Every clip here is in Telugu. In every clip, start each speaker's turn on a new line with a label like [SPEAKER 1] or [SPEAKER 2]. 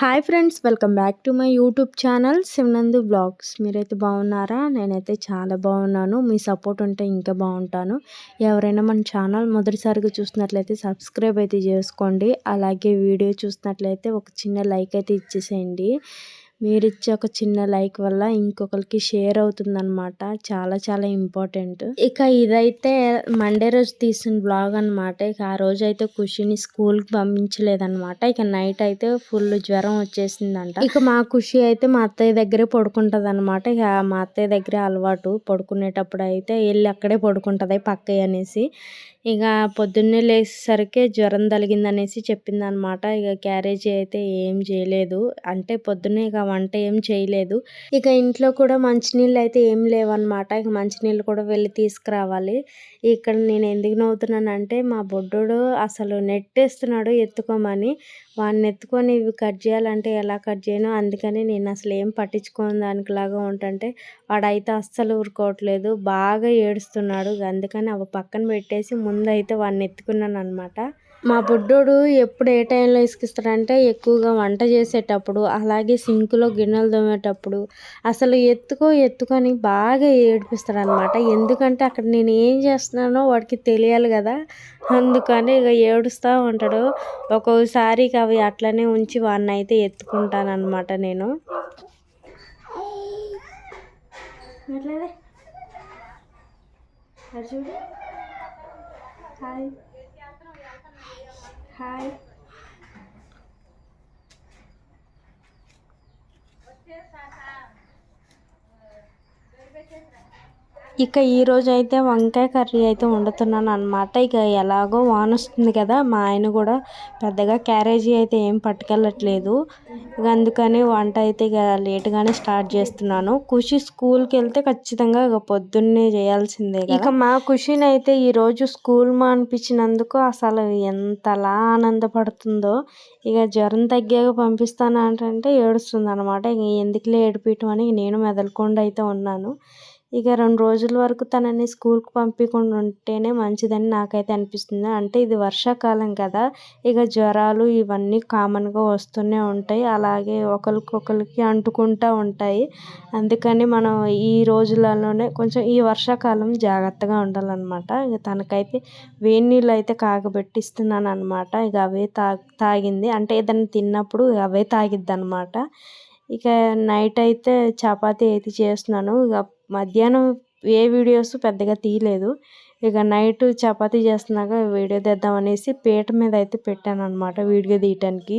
[SPEAKER 1] Hi friends welcome back to my YouTube channel Shivanandu blogs మీరైతే బాగున్నారా? నేనైతే చాలా బాగున్నాను. మీ సపోర్ట్ ఉంటే ఇంకా బాగుంటాను. ఎవరైనా మన ఛానల్ మొదటిసారిగా చూసినట్లయితే సబ్స్క్రైబ్ అయితే చేసుకోండి. అలాగే వీడియో చూసినట్లయితే ఒక చిన్న లైక్ అయితే ఇచ్చేసేయండి. మీరు ఇచ్చే ఒక చిన్న లైక్ వల్ల ఇంకొకరికి షేర్ అవుతుందన్నమాట. చాలా చాలా ఇంపార్టెంట్. ఇక ఇదైతే మండే రోజు తీసిన బ్లాగ్ అనమాట ఇక ఆ రోజు అయితే ఖుషిని స్కూల్కి పంపించలేదన్నమాట. ఇక నైట్ అయితే ఫుల్ జ్వరం వచ్చేసిందంట. ఇక మా ఖుషి అయితే మా అత్తయ్య దగ్గరే పడుకుంటది అనమాట ఇక మా అత్తయ్య దగ్గరే అలవాటు. పడుకునేటప్పుడు అయితే వెళ్ళి అక్కడే పడుకుంటది పక్కయ్య అనేసి. ఇక పొద్దున్నే లేచేసరికి జ్వరం తలిగిందనేసి చెప్పింది అనమాట ఇక క్యారేజీ అయితే ఏం చేయలేదు. అంటే పొద్దున్నే ఇక వంట ఏం చేయలేదు. ఇక ఇంట్లో కూడా మంచినీళ్ళు అయితే ఏం లేవన్నమాట. ఇక మంచినీళ్ళు కూడా వెళ్ళి తీసుకురావాలి. ఇక్కడ నేను ఎందుకు నవ్వుతున్నానంటే మా బొడ్డోడు అసలు నెట్టేస్తున్నాడు ఎత్తుకోమని. వాడిని ఎత్తుకొని ఇవి కట్ చేయాలంటే ఎలా కట్ చేయను? అందుకని నేను అసలు ఏం పట్టించుకోని దానికిలాగా ఉంటుంటే వాడైతే అస్సలు ఊరుకోవట్లేదు. బాగా ఏడుస్తున్నాడు. అందుకని అవి పక్కన పెట్టేసి ముందైతే వాడిని ఎత్తుకున్నాను అనమాట మా బుడ్డోడు ఎప్పుడు ఏ టైంలో ఇసుకిస్తాడంటే ఎక్కువగా వంట చేసేటప్పుడు అలాగే సింకులో గిన్నెలు తోమేటప్పుడు. అసలు ఎత్తుకో ఎత్తుకొని బాగా ఏడిపిస్తాడనమాట ఎందుకంటే అక్కడ నేను ఏం చేస్తున్నానో వాడికి తెలియాలి కదా. అందుకని ఇక ఏడుస్తూ ఉంటాడు. ఒక్కొక్కసారి అవి అట్లనే ఉంచి వాడిని అయితే ఎత్తుకుంటానమాట నేను. చూడు. హాయ్. హాయ్ ఇక ఈరోజు అయితే వంకాయ కర్రీ అయితే వండుతున్నాను అనమాట ఇక ఎలాగో వాన వస్తుంది కదా మా ఆయన కూడా పెద్దగా క్యారేజీ అయితే ఏం పట్టుకెళ్ళట్లేదు. ఇక అందుకని వంట అయితే ఇక లేట్గానే స్టార్ట్ చేస్తున్నాను. ఖుషి స్కూల్కి వెళ్తే ఖచ్చితంగా ఇక పొద్దున్నే చేయాల్సిందే ఇక మా ఖుషిని అయితే ఈరోజు స్కూల్ అనిపించినందుకు అసలు ఎంతలా ఆనందపడుతుందో. ఇక జ్వరం తగ్గాక పంపిస్తాను అంటే ఏడుస్తుంది అనమాట ఇక ఎందుకులే ఏడిపించమని అని నేను మెదలకుండా అయితే ఉన్నాను. ఇక రెండు రోజుల వరకు తనని స్కూల్కి పంపించకుండా ఉంటేనే మంచిదని నాకైతే అనిపిస్తుంది. అంటే ఇది వర్షాకాలం కదా ఇక జ్వరాలు ఇవన్నీ కామన్గా వస్తూనే ఉంటాయి. అలాగే ఒకరికొకరికి అంటుకుంటూ ఉంటాయి. అందుకని మనం ఈ రోజులలోనే కొంచెం ఈ వర్షాకాలం జాగ్రత్తగా ఉండాలన్నమాట. ఇక తనకైతే వేడి నీళ్ళు అయితే కాగబెట్టిస్తున్నాను అనమాట ఇక అవే తా తాగింది. అంటే ఏదైనా తిన్నప్పుడు అవే తాగిద్ది అనమాట ఇక నైట్ అయితే చపాతీ అయితే చేస్తున్నాను. ఇక మధ్యాహ్నం ఏ వీడియోస్ పెద్దగా తీయలేదు. ఇక నైట్ చపాతీ చేస్తున్నాక వీడియో తెద్దాం అనేసి పీట మీద అయితే పెట్టాను అనమాట వీడియో తీయటానికి.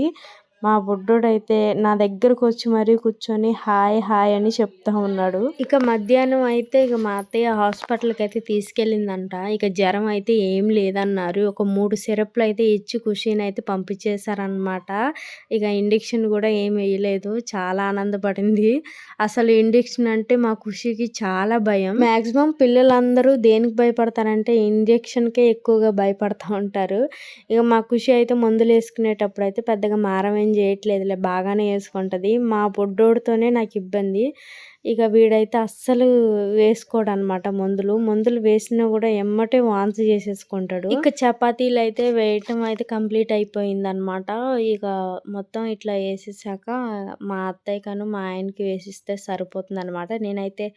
[SPEAKER 1] మా బుడ్డోడైతే నా దగ్గరకు వచ్చి మరీ కూర్చొని హాయ్ హాయ్ అని చెప్తా ఉన్నాడు. ఇక మధ్యాహ్నం అయితే ఇక మా అత్తయ్య హాస్పిటల్కి అయితే తీసుకెళ్ళిందంట. ఇక జ్వరం అయితే ఏం లేదన్నారు. ఒక మూడు సిరప్లు అయితే ఇచ్చి ఖుషీని అయితే పంపించేశారనమాట ఇక ఇండక్షన్ కూడా ఏం వేయలేదు. చాలా ఆనందపడింది. అసలు ఇండక్షన్ అంటే మా ఖుషికి చాలా భయం. మ్యాక్సిమం పిల్లలందరూ దేనికి భయపడతారంటే ఇంజక్షన్కే ఎక్కువగా భయపడతా ఉంటారు. ఇక మా ఖుషి అయితే మందులు వేసుకునేటప్పుడు అయితే పెద్దగా మారమేం చేయట్లేదులే బాగానే వేసుకుంటుంది మా బొడ్డోడితోనే నాకు ఇబ్బంది. ఇక వీడైతే అస్సలు వేసుకోడు అనమాట మందులు. మందులు వేసినా కూడా ఎమ్మటే వాంతి చేసేసుకుంటాడు. ఇక చపాతీలు అయితే వేయటం అయితే కంప్లీట్ అయిపోయింది అనమాట ఇక మొత్తం ఇట్లా వేసేసాక మా అత్తయ్యకను మా ఆయనకి వేసిస్తే సరిపోతుంది అనమాట నేనైతే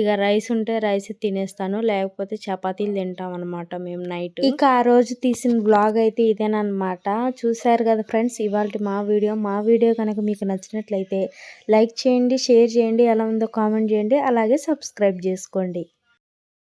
[SPEAKER 1] ఇక రైస్ ఉంటే రైస్ తినేస్తాను లేకపోతే చపాతీలు తింటాం అనమాట మేము నైట్. ఇక ఆ రోజు తీసిన బ్లాగ్ అయితే ఇదేనమాట చూసారు కదా ఫ్రెండ్స్ ఇవాళ మా వీడియో. మా వీడియో కనుక మీకు నచ్చినట్లయితే లైక్ చేయండి షేర్ చేయండి. ఎలా ఉందో కామెంట్ చేయండి. అలాగే సబ్స్క్రైబ్ చేసుకోండి.